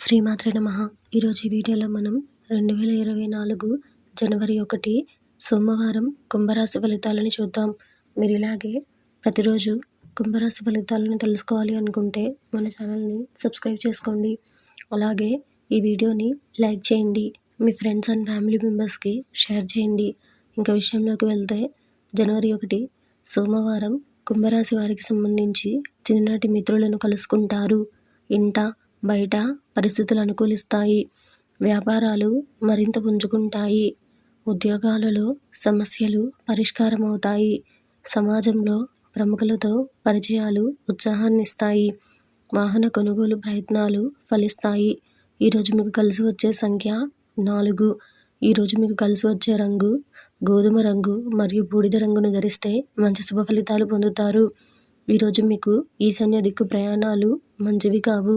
శ్రీమాత్ర నమ. ఈరోజు ఈ వీడియోలో మనం రెండు వేల ఇరవై నాలుగు జనవరి ఒకటి సోమవారం కుంభరాశి ఫలితాలని చూద్దాం. మీరు ఇలాగే ప్రతిరోజు కుంభరాశి ఫలితాలను తెలుసుకోవాలి అనుకుంటే మన ఛానల్ని సబ్స్క్రైబ్ చేసుకోండి. అలాగే ఈ వీడియోని లైక్ చేయండి. మీ ఫ్రెండ్స్ అండ్ ఫ్యామిలీ మెంబర్స్కి షేర్ చేయండి. ఇంకా విషయంలోకి వెళ్తే జనవరి ఒకటి సోమవారం కుంభరాశి వారికి సంబంధించి చిన్ననాటి మిత్రులను కలుసుకుంటారు. ఇంట బయట పరిస్థితులు అనుకూలిస్తాయి. వ్యాపారాలు మరింత పుంజుకుంటాయి. ఉద్యోగాలలో సమస్యలు పరిష్కారమవుతాయి. సమాజంలో ప్రముఖులతో పరిచయాలు ఉత్సాహాన్నిస్తాయి. వాహన కొనుగోలు ప్రయత్నాలు ఫలిస్తాయి. ఈరోజు మీకు కలిసి వచ్చే సంఖ్య నాలుగు. ఈరోజు మీకు కలిసి వచ్చే రంగు గోధుమ రంగు మరియు బూడిద రంగును ధరిస్తే మంచి శుభ ఫలితాలు పొందుతారు. ఈరోజు మీకు ఈశాన్య దిక్కు ప్రయాణాలు మంచివి కావు.